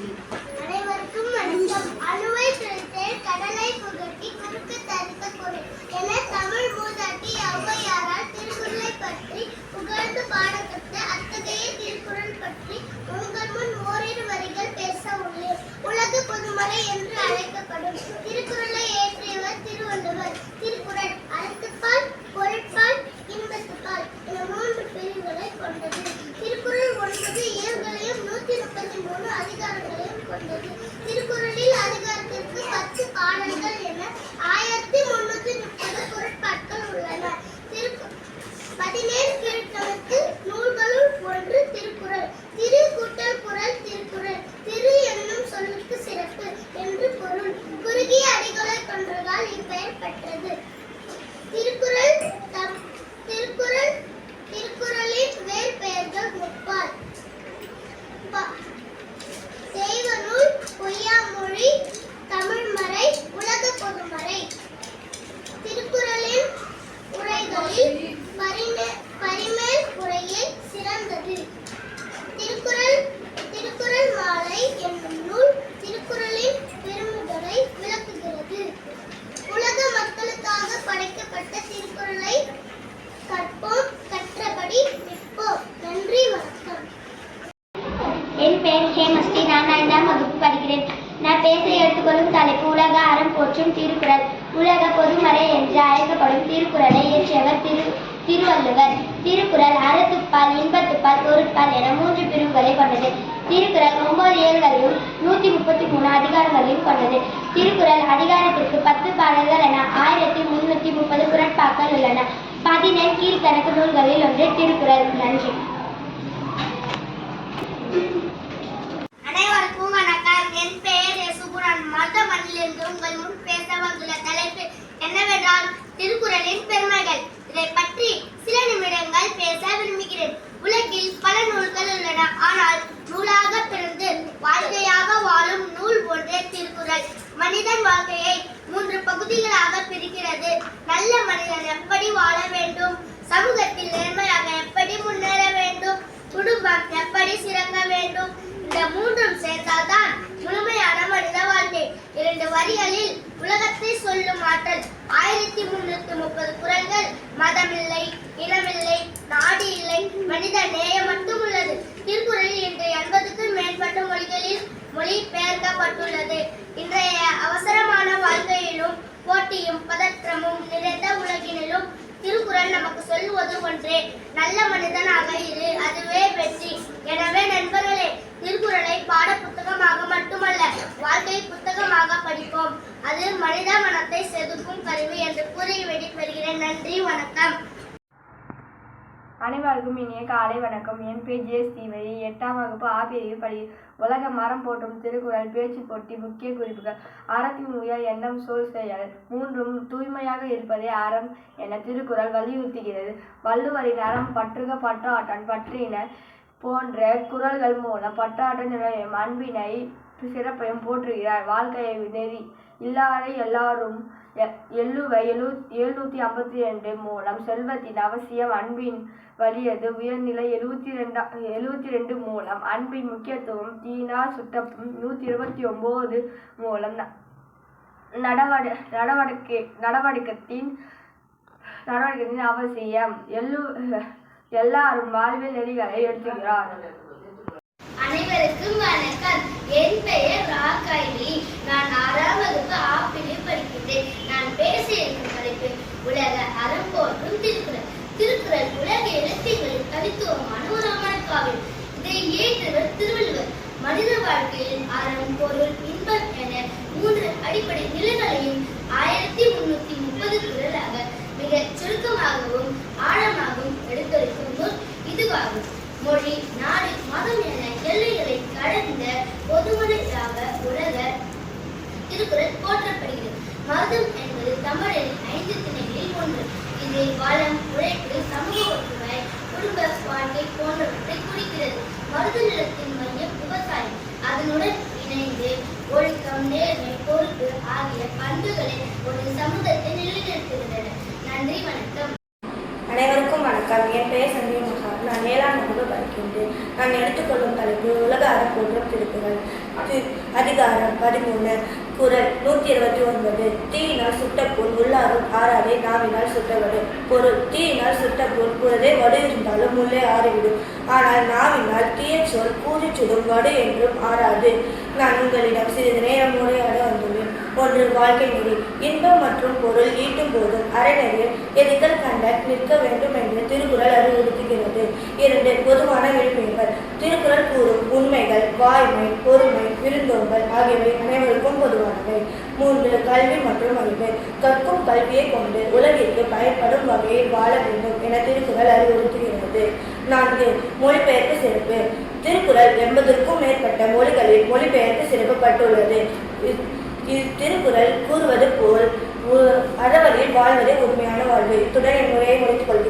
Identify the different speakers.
Speaker 1: அனைவருக்கும் வணக்கம். அணுவை கடலை புகட்டி குறுக்கு என தமிழ் மூதாட்டி ஔவையாரால் திருக்குறளை பற்றி புகழ்ந்து பாடப்பட்ட அத்தகைய திருக்குறள் பற்றி உங்கள் முன் ஓரிரு வரிகள் பேச உள்ளேன். உலக பொதுமறை என்று அழைக்கப்படும் திருக்குறளை இயற்றியவர் திருவள்ளுவர் திருக்குறள் அறத்துப்பால் பொருட்பால் இன்பத்துப்பால் என மூன்று பிரிவுகளை கொண்டது திருக்குறள் ஒன்பது இயல்களையும் நூத்தி முப்பத்தி மூணு அதிகாரங்களையும் கொண்டது திருக்குறளில் அதிகாரத்திற்கு பத்து பாடல்கள் என ஆயிரத்தி முன்னூத்தி முப்பது பொருட்பாட்கள் உள்ளன திருக்கு பதினேழு கீழ்த்தனுக்கு நூல்களுள் ஒன்று திருக்குறள் திரு கூட்டல் குறள் திருக்குறள் திரு என்னும் சொல்லுக்கு சிறப்பு என்று பொருள் குறுகிய அடிகளை கொன்றதால் இப்பெயர் பெற்றது திருக்குறள் தம் திருக்குறள் திருக்குறளின் வேறு பெயர்கள் முப்பால் ப- தெய்வநூல் பொய்யாமொழி தமிழ்மறை உலக பொதுமறை திருக்குறளின் உரைகளில் பரிமே- பரிமேல் உரையே சிறந்தது திருக்குறள் திருக்குறள் மாலை என்னும் நூல் திருக்குறளின் பெருமைகளை விளக்குகிறது உலக மக்களுக்காக படைக்கப்பட்ட திருக்குறளை கற்போம் கற்றபடி நிற்போம் நன்றி வணக்கம்
Speaker 2: என் பெயர் ஹேமஸ்ரீ நான் ஐந்தாம் வகுப்பு படிக்கிறேன் நான் பேச எடுத்துக்கொள்ளும் தலைப்பு உலக அறம் போற்றும் திருக்குறள். உலக பொதுமறை என்று அழைக்கப்படும் திருக்குறளை இயற்றியவர் திரு திருவள்ளுவர். திருக்குறள் அறத்துப்பால் இன்பத்துப்பால் பொருட்பால் என மூன்று பிரிவுகளை கொண்டது. திருக்குறள் ஒன்பது ஏழுகளையும் நூத்தி முப்பத்தி மூணு அதிகாரங்களையும் கொண்டது. திருக்குறள் அதிகாரத்திற்கு பத்து பாடல்கள் என ஆயிரத்தி முன்னூத்தி முப்பது குரட்பாக்கள் உள்ளன. பதினெண் கீழ்கணக்கு நூல்களில் ஒன்று திருக்குறள். நன்றி
Speaker 1: அனைவருக்கும் வணக்கம் என் பெயர் யசுகுரன் மருதமணிலிருந்து உங்கள் முன் பேச வந்துள்ள தலைப்பு என்னவென்றால் திருக்குறளின் பெருமைகள். இதை பற்றி சில நிமிடங்கள் பேச விரும்புகிறேன். உலகில் பல நூல்கள் உள்ளன. ஆனால் நூலாக பிறந்து வாழ்க்கையாக வாழும் நூல் ஒன்றே திருக்குறள். மனிதன் வாழ்க்கையை மூன்று பகுதிகளாக பிரிக்கிறது. நல்ல மனிதன் எப்படி வாழ வேண்டும்? சமூகத்தில் நேர்ம எப்படி முன்னேற வேண்டும் குடும்பம் எப்படி சிறங்க வேண்டும் இந்த மூன்றும் சேர்ந்தால்தான் முழுமையான மனித வாழ்க்கை இரண்டு வரிகளில் உலகத்தை சொல்லும் ஆற்றல். ஆயிரத்தி முன்னூத்தி முப்பது குரல்கள் மதமில்லை இனமில்லை நாடு இல்லை மனித நேயம் மட்டும் உள்ளது. திருக்குறளில் இன்று எண்பதுக்கும் மேற்பட்ட மொழிகளில் மொழி பெயர்க்கப்பட்டுள்ளது. இன்றைய அவசரமான வாழ்க்கையிலும் போட்டியும் பதற்றமும் நிறைந்த உலகினிலும் திருக்குறள் நமக்கு சொல்லுவது ஒன்றே. நல்ல மனிதனாக இரு அதுவே வெற்றி. எனவே நண்பர்கள் திருக்குறளை பாட புத்தகமாக மட்டுமல்ல வாழ்க்கை புத்தகமாக படிப்போம் அது மனித மனத்தை செதுக்கும் என்று கூறி வெளிப்படுகிறேன் நன்றி வணக்கம்.
Speaker 3: அனைவருக்கும் இனிய காலை வணக்கம். என் பேர் ஜே. ஸ்ரீவரி எட்டாம் வகுப்பு ஆ படி உலக மரம் போற்றும் திருக்குறள் பேச்சு போட்டி முக்கிய குறிப்புகள் அறத்தின் உயர் எண்ணம் சொல் செயல் மூன்றும் தூய்மையாக இருப்பதே அறம் என திருக்குறள் வலியுறுத்துகிறது. வள்ளுவரின் அறம் பற்றுக பற்றாட்டன் பற்றின போன்ற குரல்கள் மூலம் பற்றாற்ற நிலையம் அன்பினை சிறப்பையும் போற்றுகிறார். வாழ்க்கையை நெறி இல்லாரை எல்லாரும் எள்ளுவை எழு எழுநூற்றி ஐம்பத்தி ரெண்டு மூலம் செல்வத்தின் அவசியம் அன்பின் வலியது உயர்நிலை எழுபத்தி ரெண்டா எழுபத்தி ரெண்டு மூலம் அன்பின் முக்கியத்துவம் தீனா சுட்டப்பும் நூற்றி இருபத்தி ஒம்பது மூலம் ந- நடவடி நடவடிக்கை நடவடிக்கத்தின் நடவடிக்கையின் அவசியம். எல்லு எல்லாரும் வாழ்வில் நெறிகளை எடுத்துகிறார்
Speaker 1: அனைவருக்கும் வணக்கம். என் பெயர் ராகாயி நான் ஆறாம் வகுப்பு ஆப்பிளில் படிக்கின்றேன். நான் பேச இருக்கும் படிப்பு உலக அறம் போன்று திருக்குறள் திருக்குறள் உலக இலக்கியங்களின் தனித்துவமான ஒரு அமரக்காவியம் இதை இயற்றியவர் திருவள்ளுவர் மனித வாழ்க்கையில் அறம் பொருள் இன்பம் என மூன்று அடிப்படை நிலைகளையும் ஆயிரத்தி முன்னூத்தி முப்பது குரலாக மிக சுருக்கமாகவும் ஆழமாகவும் எடுத்துரைக்கும் நூல் இதுவாகும் மொழி நாடு மதம் என எல்லைகளை கடந்த பொதுமனையாக உலக திருக்குறள் போற்றப்படுகிறது. மதம் என்பது தமிழரின் ஐந்து திணைகளில் ஒன்று. இதில் வளம் உழைப்பு சமூக ஒற்றுமை குடும்ப வாழ்க்கை போன்றவற்றை குறிக்கிறது. மருத நிலத்தின் மையம் விவசாயம். அதனுடன் இணைந்து ஒழுக்கம் நேர்மை பொறுப்பு ஆகிய பண்புகளை ஒரு சமூகத்தை நிலைநிறுத்துகின்றன. நன்றி வணக்கம்.
Speaker 4: அனைவருக்கும் வணக்கம். என் பெயர் சந்தீப் மகா நான் ஏழாம் வகுப்பு படிக்கின்றேன். நான் எடுத்துக்கொள்ளும் தலைப்பு உலக அறப்போன்ற திருக்குறள். அதிகாரம் பதிமூணு. குரல் நூத்தி இருபத்தி ஒன்பது தீயினால் சுட்ட புண் உள்ளாரும் ஆறாதே நாவினால் சுட்டவடு. பொருள் தீயினால் சுட்ட புண் புறதே வடு இருந்தாலும் உள்ளே ஆறிவிடும். ஆனால் நாவினால் தீய சொல் கூறி சுடும் வடு என்றும் ஆறாது. நான் உங்களிடம் சிறிது நேரம் உரையாட வந்துள்ளேன். ஒன்று வாழ்க்கை நெறி. இன்பம் மற்றும் பொருள் ஈட்டும் போதும் அறநெறியில் எதிர்கள் கண்ட நிற்க வேண்டும் என்று திருக்குறள் அறிவுறுத்துகிறது. இரண்டு பொதுவான விழுமியங்கள் திருக்குறள் கூறும் உண்மைகள் வாய்மை ஆகியவை அனைவருக்கும் பொதுவானவை மூன்று கல்வி மற்றும் அறிவு. கற்கும் கல்வியை கொண்டு உலகிற்கு பயன்படும் வகையில் வாழ வேண்டும் என திருக்குறள் அறிவுறுத்துகிறது. நான்கு மொழிபெயர்ப்பு சிறப்பு. திருக்குறள் எண்பதற்கும் மேற்பட்ட மொழிகளில் மொழிபெயர்ப்பு சிறப்பப்பட்டுள்ளது. திருக்குறள் கூறுவது போல் அறவழியில் வாழ்வதே உண்மையான வாழ்வு. இத்துடன் என் உரையை முடித்துக் கொள்கிறேன்.